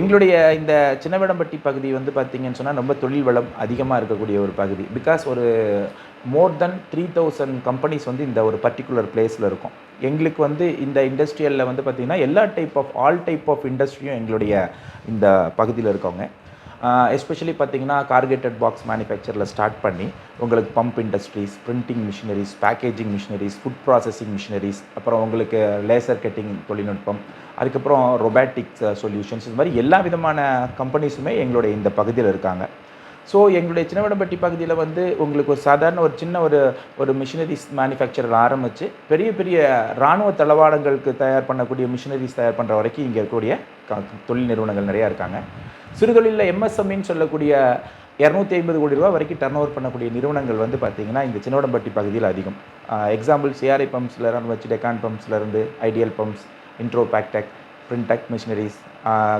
எங்களுடைய இந்த சின்னவிடம்பட்டி பகுதி வந்து பார்த்தீங்கன்னு சொன்னால் ரொம்ப தொழில் வளம் அதிகமாக இருக்கக்கூடிய ஒரு பகுதி. பிகாஸ் ஒரு more than three thousand companies வந்து இந்த ஒரு பர்டிகுலர் பிளேஸில் இருக்கும். எங்களுக்கு வந்து இந்த இண்டஸ்ட்ரியலில் வந்து பார்த்திங்கன்னா எல்லா type of all type of இண்டஸ்ட்ரியும் எங்களுடைய இந்த பகுதியில் இருக்கவங்க. எஸ்பெஷலி பார்த்தீங்கன்னா கார்கேட்டட் பாக்ஸ் மேனுஃபேக்சரில் ஸ்டார்ட் பண்ணி உங்களுக்கு pump industries printing machineries packaging machineries food processing machineries அப்புறம் உங்களுக்கு லேசர் கட்டிங் தொழில்நுட்பம் அதுக்கப்புறம் ரொபாட்டிக்ஸ் சொல்யூஷன்ஸ் uh, இது மாதிரி எல்லா விதமான கம்பெனிஸுமே எங்களுடைய இந்த பகுதியில் இருக்காங்க. ஸோ எங்களுடைய சின்னவடம்பட்டி பகுதியில் வந்து உங்களுக்கு ஒரு சாதாரண ஒரு சின்ன ஒரு ஒரு மிஷினரிஸ் மேனுஃபேக்சரர் ஆரம்பித்து பெரிய பெரிய இராணுவ தளவாடங்களுக்கு தயார் பண்ணக்கூடிய மிஷினரிஸ் தயார் பண்ணுற வரைக்கும் இங்கே இருக்கக்கூடிய தொழில் நிறுவனங்கள் நிறையா இருக்காங்க. சிறுதொழிலில் எம்எஸ்எம்இன்னு சொல்லக்கூடிய இரநூத்தி ஐம்பது கோடி ரூபா வரைக்கும் டர்ன் ஓவர் பண்ணக்கூடிய நிறுவனங்கள் வந்து பார்த்திங்கன்னா இந்த சின்னவடம்பட்டி பகுதியில் அதிகம். எக்ஸாம்பிள் சிஆர்ஐ பம்ப்ஸில் வச்சு Deccan பம்ப்ஸ்லேருந்து ideal pumps intro pactech printech machineries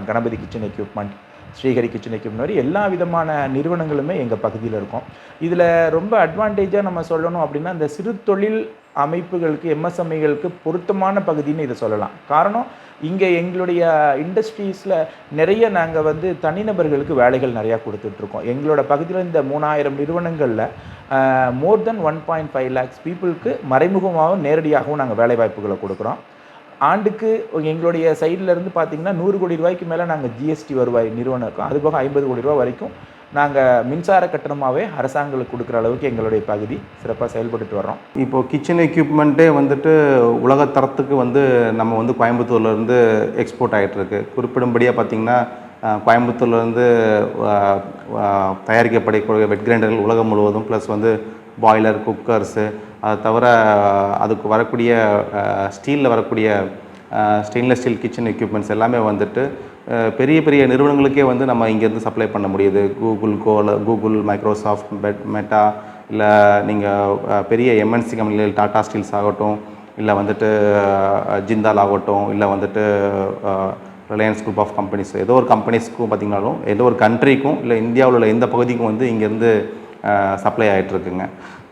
Ganapathi kitchen equipment Srihari kitchen முன்னாடி எல்லா விதமான நிறுவனங்களுமே எங்கள் பகுதியில் இருக்கும். இதில் ரொம்ப அட்வான்டேஜாக நம்ம சொல்லணும் அப்படின்னா இந்த சிறு தொழில் அமைப்புகளுக்கு எம்எஸ்எம்ஐகளுக்கு பொருத்தமான பகுதின்னு இதை சொல்லலாம். காரணம் இங்கே எங்களுடைய இண்டஸ்ட்ரீஸில் நிறைய நாங்கள் வந்து தனிநபர்களுக்கு வேலைகள் நிறையா கொடுத்துட்ருக்கோம் எங்களோட பகுதியில் இந்த மூணாயிரம் நிறுவனங்களில் more than one point five lakhs பீப்புளுக்கு மறைமுகமாகவும் நேரடியாகவும் நாங்கள் வேலைவாய்ப்புகளை கொடுக்குறோம். ஆண்டுக்கு எங்களுடைய சைட்லேருந்து பார்த்தீங்கன்னா நூறு கோடி ரூபாய்க்கு மேலே நாங்கள் ஜிஎஸ்டி வருவாய் நிறுவனம் இருக்கோம். அது போக ஐம்பது கோடி ரூபாய் வரைக்கும் நாங்கள் மின்சார கட்டணமாகவே அரசாங்கங்களுக்கு கொடுக்குற அளவுக்கு எங்களுடைய பகுதி சிறப்பாக செயல்பட்டுட்டு வர்றோம். இப்போது கிச்சன் எக்யூப்மெண்ட்டே வந்துட்டு உலகத்தரத்துக்கு வந்து நம்ம வந்து கோயம்புத்தூர்லேருந்து எக்ஸ்போர்ட் ஆகிட்டுருக்கு குறிப்பிடும்படியாக பார்த்திங்கன்னா கோயம்புத்தூர்லேருந்து தயாரிக்கப்படக்கூடிய வெட் கிரைண்டர்கள் உலகம் முழுவதும் ப்ளஸ் வந்து பாய்லர் குக்கர்ஸு அதை தவிர அதுக்கு வரக்கூடிய ஸ்டீலில் வரக்கூடிய ஸ்டெயின்லெஸ் ஸ்டீல் கிச்சன் எக்யூப்மெண்ட்ஸ் எல்லாமே வந்துட்டு பெரிய பெரிய நிறுவனங்களுக்கே வந்து நம்ம இங்கேருந்து சப்ளை பண்ண முடியுது. கூகுள் கோல கூகுள் மைக்ரோசாஃப்ட் பெட் மெட்டா இல்லை நீங்கள் பெரிய எம்என்சி கம்பெனிகள் டாடா ஸ்டீல்ஸ் ஆகட்டும் இல்லை வந்துட்டு ஜிந்தால் ஆகட்டும் இல்லை வந்துட்டு ரிலையன்ஸ் குரூப் ஆஃப் கம்பெனிஸ் ஏதோ ஒரு கம்பெனிஸ்க்கும் பார்த்திங்கனாலும் ஏதோ ஒரு கண்ட்ரிக்கும் இல்லை இந்தியாவில் உள்ள எந்த பகுதிக்கும் வந்து இங்கேருந்து சப்ளை ஆகிட்டுருக்குங்க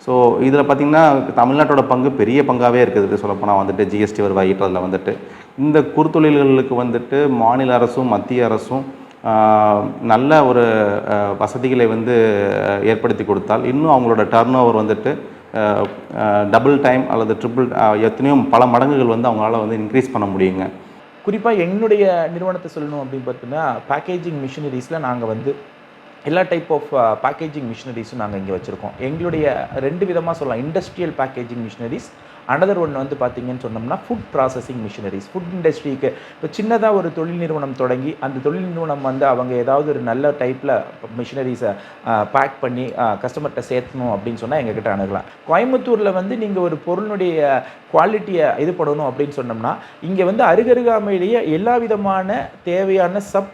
ஸோ இதில் பார்த்தீங்கன்னா தமிழ்நாட்டோட பங்கு பெரிய பங்காகவே இருக்குது. சொல்லப்போனால் வந்துட்டு ஜிஎஸ்டி வருவாய் ஈட்டுறதுல வந்துட்டு. இந்த குறுத்தொழில்களுக்கு வந்துட்டு மாநில அரசும் மத்திய அரசும் நல்ல ஒரு வசதிகளை வந்து ஏற்படுத்தி கொடுத்தால் இன்னும் அவங்களோட டர்ன் ஓவர் வந்துட்டு டபுள் டைம் அல்லது ட்ரிபிள் எத்தனையோ பல மடங்குகள் வந்து அவங்களால வந்து இன்க்ரீஸ் பண்ண முடியுங்க. குறிப்பாக என்னுடைய நிறுவனத்தை சொல்லணும் அப்படின்னு பார்த்தீங்கன்னா பேக்கேஜிங் மிஷினரிஸில் நாங்கள் வந்து எல்லா டைப் ஆஃப் பேக்கேஜிங் uh, மிஷினரிஸும் நாங்கள் இங்கே வச்சுருக்கோம். எங்களுடைய ரெண்டு விதமாக சொல்லலாம். இண்டஸ்ட்ரியல் பேக்கேஜிங் மிஷினரிஸ் அனதர் ஒன்று வந்து பார்த்தீங்கன்னு சொன்னோம்னா ஃபுட் ப்ராசஸிங் மிஷினரிஸ் ஃபுட் இண்டஸ்ட்ரிக்கு இப்போ சின்னதாக ஒரு தொழில் நிறுவனம் தொடங்கி அந்த தொழில் நிறுவனம் வந்து அவங்க ஏதாவது ஒரு நல்ல டைப்பில் மிஷினரிஸை பேக் பண்ணி கஸ்டமர்கிட்ட சேர்த்தணும் அப்படின்னு சொன்னால் எங்ககிட்ட அணுகலாம். கோயம்புத்தூரில் வந்து நீங்கள் ஒரு பொருளுடைய குவாலிட்டியை இது பண்ணணும் அப்படின்னு சொன்னோம்னா இங்கே வந்து அருகருகாமையிலேயே எல்லா விதமான தேவையான சப்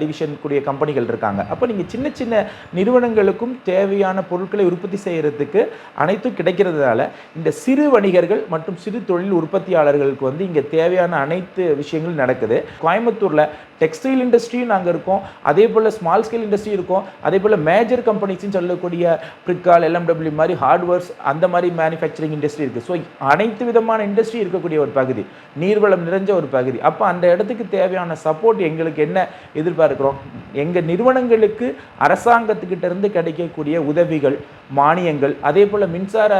டிவிஷன் கூடிய கம்பெனிகள் இருக்காங்க. அப்போ நீங்கள் சின்ன சின்ன நிறுவனங்களுக்கும் தேவையான பொருட்களை உற்பத்தி செய்கிறதுக்கு அனைத்தும் கிடைக்கிறதுனால இந்த சிறு வணிகர் வணிகர்கள் மற்றும் சிறு தொழில் உற்பத்தியாளர்களுக்கு வந்து இங்கே தேவையான அனைத்து விஷயங்களும் நடக்குது. கோயம்புத்தூரில் டெக்ஸ்டைல் இண்டஸ்ட்ரியும் நாங்கள் இருக்கோம். அதே போல் ஸ்மால் ஸ்கேல் இண்டஸ்ட்ரி இருக்கும். அதே போல் மேஜர் கம்பெனிஸும் சொல்லக்கூடிய பிரிக்கால் எல்எம்டபிள்யூ மாதிரி ஹார்ட்வேர்ஸ் அந்த மாதிரி மேனுஃபேக்சரிங் இண்டஸ்ட்ரி இருக்குது ஸோ அனைத்து விதமான இண்டஸ்ட்ரி இருக்கக்கூடிய ஒரு பகுதி. நீர்வளம் நிறைஞ்ச ஒரு பகுதி. அப்போ அந்த இடத்துக்கு தேவையான சப்போர்ட் எங்களுக்கு என்ன எதிர்பார்க்கிறோம்? எங்கள் நிறுவனங்களுக்கு அரசாங்கத்துக்கிட்ட இருந்து கிடைக்கக்கூடிய உதவிகள் மானியங்கள் அதே போல் மின்சார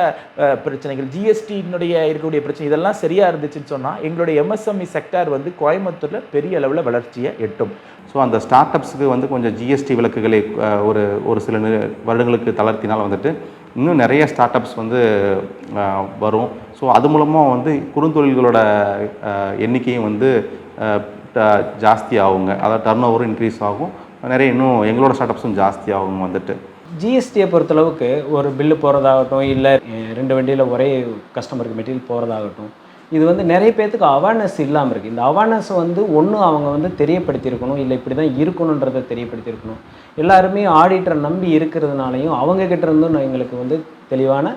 பிரச்சனைகள் ஜிஎஸ்டி என்னுடைய இருக்கக்கூடிய பிரச்சனை இதெல்லாம் சரியாக இருந்துச்சுன்னு சொன்னால் எங்களுடைய எம்எஸ்எம்இ செக்டார் வந்து கோயம்புத்தூரில் பெரிய அளவில் வளர்ச்சியை எட்டும். ஸோ அந்த ஸ்டார்ட் அப்ஸுக்கு வந்து கொஞ்சம் ஜிஎஸ்டி விலக்குகளை ஒரு ஒரு சில நி- வருடங்களுக்கு தளர்த்தினால் வந்துட்டு இன்னும் நிறைய ஸ்டார்ட் அப்ஸ் வந்து வரும். ஸோ அது மூலமாக வந்து குறுந்தொழில்களோட எண்ணிக்கையும் வந்து ஜாஸ்தி ஆகுங்க. அதாவது டர்ன் ஓவரும் இன்க்ரீஸ் ஆகும். நிறைய இன்னும் எங்களோட ஸ்டார்ட் அப்ஸும் ஜாஸ்தி ஆகும் வந்துட்டு. ஜிஎஸ்டியை பொறுத்தளவுக்கு ஒரு பில்லு போகிறதாகட்டும் இல்லை ரெண்டு வண்டியில் ஒரே கஸ்டமருக்கு மெட்டீரியல் போகிறதாகட்டும் இது வந்து நிறைய பேர்த்துக்கு அவேர்னஸ் இல்லாமல் இருக்குது இந்த அவேர்னஸ் வந்து ஒன்று அவங்க வந்து தெரியப்படுத்தியிருக்கணும் இல்லை இப்படி தான் இருக்கணுன்றதை தெரியப்படுத்தியிருக்கணும். எல்லாருமே ஆடிட்டரை நம்பி இருக்கிறதுனாலையும் அவங்க கிட்ட இருந்தும் எங்களுக்கு வந்து தெளிவான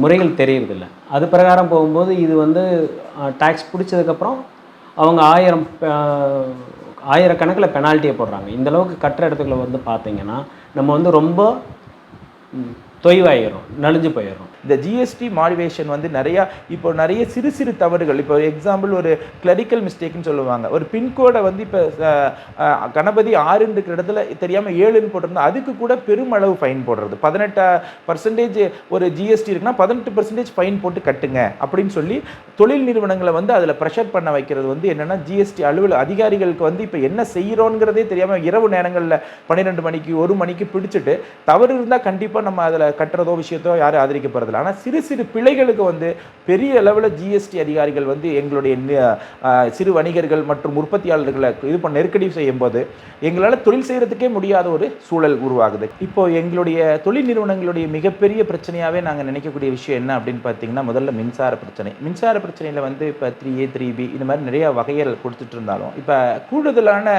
முறைகள் தெரியறதில்ல. அது பிரகாரம் போகும்போது இது வந்து டேக்ஸ் பிடிச்சதுக்கப்புறம் அவங்க ஆயிரம் ஆயிரக்கணக்கில் பெனால்ட்டியை போடுறாங்க. இந்த அளவுக்கு கட்டுற இடத்துக்குள்ள வந்து பார்த்தீங்கன்னா நம்ம வந்து ரொம்ப தொய்வாயிரும் நலிஞ்சு போயிடும் இந்த ஜிஎஸ்டி மாடிவேஷன் வந்து நிறையா இப்போ நிறைய சிறு சிறு தவறுகள் இப்போ எக்ஸாம்பிள் ஒரு கிளரிக்கல் மிஸ்டேக்னு சொல்லுவாங்க. ஒரு பின்கோடை வந்து இப்போ கணபதி ஆறுன்ற இடத்துல தெரியாமல் ஏழுன்னு போட்டிருந்தா அதுக்கு கூட பெருமளவு ஃபைன் போடுறது. பதினெட்டு பர்சன்டேஜ் ஒரு ஜிஎஸ்டி இருக்குன்னா பதினெட்டு பர்சன்டேஜ் ஃபைன் போட்டு கட்டுங்க அப்படின்னு சொல்லி தொழில் நிறுவனங்களை வந்து அதில் ப்ரெஷர் பண்ண வைக்கிறது வந்து என்னென்னா ஜிஎஸ்டி அலுவலக அதிகாரிகளுக்கு வந்து இப்போ என்ன செய்கிறோங்கிறதே தெரியாமல் இரவு நேரங்களில் பன்னிரெண்டு மணிக்கு ஒரு மணிக்கு பிடிச்சிட்டு தவறு இருந்தால் கண்டிப்பாக நம்ம அதில் கட்டுறதோ விஷயத்தோ யாரும் ஆதரிக்க போகிறதில்ல ஆனால் சிறு சிறு பிழைகளுக்கு வந்து பெரிய அளவில் ஜிஎஸ்டி அதிகாரிகள் வந்து எங்களுடைய சிறு வணிகர்கள் மற்றும் உற்பத்தியாளர்களை இது பண்ண நெருக்கடி செய்யும் போது எங்களால் தொழில் செய்கிறதுக்கே முடியாத ஒரு சூழல் உருவாகுது. இப்போ எங்களுடைய தொழில் நிறுவனங்களுடைய மிகப்பெரிய பிரச்சனையாகவே நாங்கள் நினைக்கக்கூடிய விஷயம் என்ன அப்படின்னு பார்த்தீங்கன்னா முதல்ல மின்சார பிரச்சனை. மின்சார பிரச்சனையில் வந்து இப்போ த்ரீ ஏ த்ரீ பி இந்த மாதிரி நிறைய வகைகள் கொடுத்துட்டு இருந்தாலும் இப்போ கூடுதலான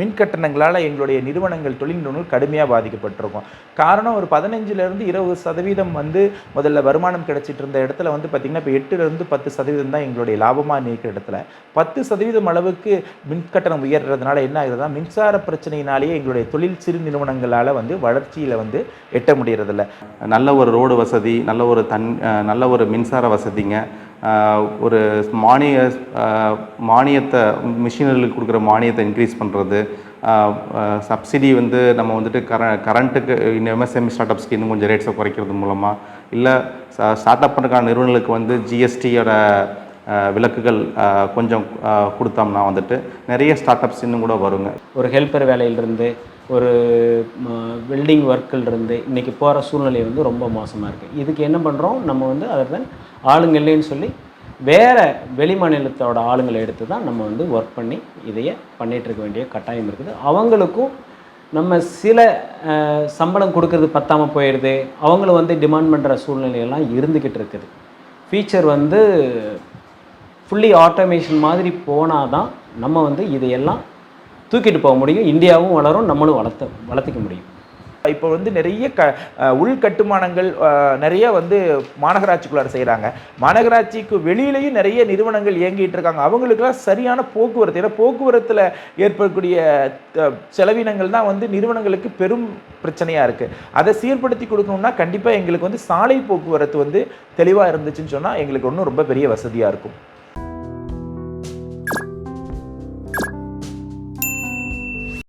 மின் கட்டணங்களால் எங்களுடைய நிறுவனங்கள் தொழில் நிறுவனங்கள் கடுமையாக பாதிக்கப்பட்டிருக்கும். காரணம் ஒரு பதினஞ்சுலேருந்து இருபது சதவீதம் வந்து முதல்ல வருமானம் கிடைச்சிட்டு இருந்த இடத்துல வந்து பார்த்திங்கன்னா இப்போ எட்டுலேருந்து பத்து சதவீதம் தான் எங்களுடைய லாபமாக இருக்கிற இடத்துல. பத்து சதவீதம் அளவுக்கு மின் கட்டணம் உயர்றதுனால என்ன ஆகுதுன்னா மின்சார பிரச்சனையினாலேயே எங்களுடைய தொழில் சிறு நிறுவனங்களால் வந்து வளர்ச்சியில் வந்து எட்ட முடியறதில்ல. நல்ல ஒரு ரோடு வசதி நல்ல ஒரு தன் நல்ல ஒரு மின்சார வசதிங்க. ஒரு மானிய மானியத்தை மிஷினர்களுக்கு கொடுக்குற மானியத்தை இன்க்ரீஸ் பண்ணுறது சப்சிடி வந்து நம்ம வந்துட்டு கர கரண்ட்டுக்கு இன்னும் எம்எஸ்எம்இ ஸ்டார்ட் அப்ஸ்க்கு இன்னும் கொஞ்சம் ரேட்ஸை குறைக்கிறது மூலமாக இல்லை ஸ்டார்ட் அப் பண்ணுறக்கான நிறுவனங்களுக்கு வந்து ஜிஎஸ்டியோட விலக்குகள் கொஞ்சம் கொடுத்தோம்னா வந்துட்டு நிறைய ஸ்டார்ட் அப்ஸ் இன்னும் கூட வருங்க. ஒரு ஹெல்ப்பர் வேலையிலிருந்து ஒரு வெல்டிங் ஒர்க்கிலிருந்து இன்றைக்கி போகிற சூழ்நிலை வந்து ரொம்ப மோசமாக இருக்குது இதுக்கு என்ன பண்ணுறோம் நம்ம வந்து அதை தான் ஆளுங்க இல்லைன்னு சொல்லி வேறு வெளி மாநிலத்தோட ஆளுங்களை எடுத்து தான் நம்ம வந்து ஒர்க் பண்ணி இதையே பண்ணிகிட்டு இருக்க வேண்டிய கட்டாயம் இருக்குது. அவங்களுக்கும் நம்ம சில சம்பளம் கொடுக்கறது பத்தாமல் போயிடுது. அவங்களும் வந்து டிமாண்ட் பண்ணுற சூழ்நிலையெல்லாம் இருந்துக்கிட்டு இருக்குது. ஃபீச்சர் வந்து ஃபுல்லி ஆட்டோமேஷன் மாதிரி போனால் தான் நம்ம வந்து இதையெல்லாம் தூக்கிட்டு போக முடியும். இந்தியாவும் வளரும் நம்மளும் வளர்த்த வளர்த்திக்க முடியும். இப்போ வந்து நிறைய க உள்கட்டுமானங்கள் நிறைய வந்து மாநகராட்சிக்குள்ளார செய்கிறாங்க மாநகராட்சிக்கு வெளியிலையும் நிறைய நிறுவனங்கள் இயங்கிட்டு இருக்காங்க. அவங்களுக்குலாம் சரியான போக்குவரத்து ஏன்னா போக்குவரத்தில் ஏற்படக்கூடிய செலவினங்கள் தான் வந்து நிறுவனங்களுக்கு பெரும் பிரச்சனையாக இருக்குது அதை சீர்படுத்தி கொடுக்கணும்னா கண்டிப்பாக எங்களுக்கு வந்து சாலை போக்குவரத்து வந்து தெளிவாக இருந்துச்சுன்னு சொன்னால் எங்களுக்கு இன்னும் ரொம்ப பெரிய வசதியாக இருக்கும்.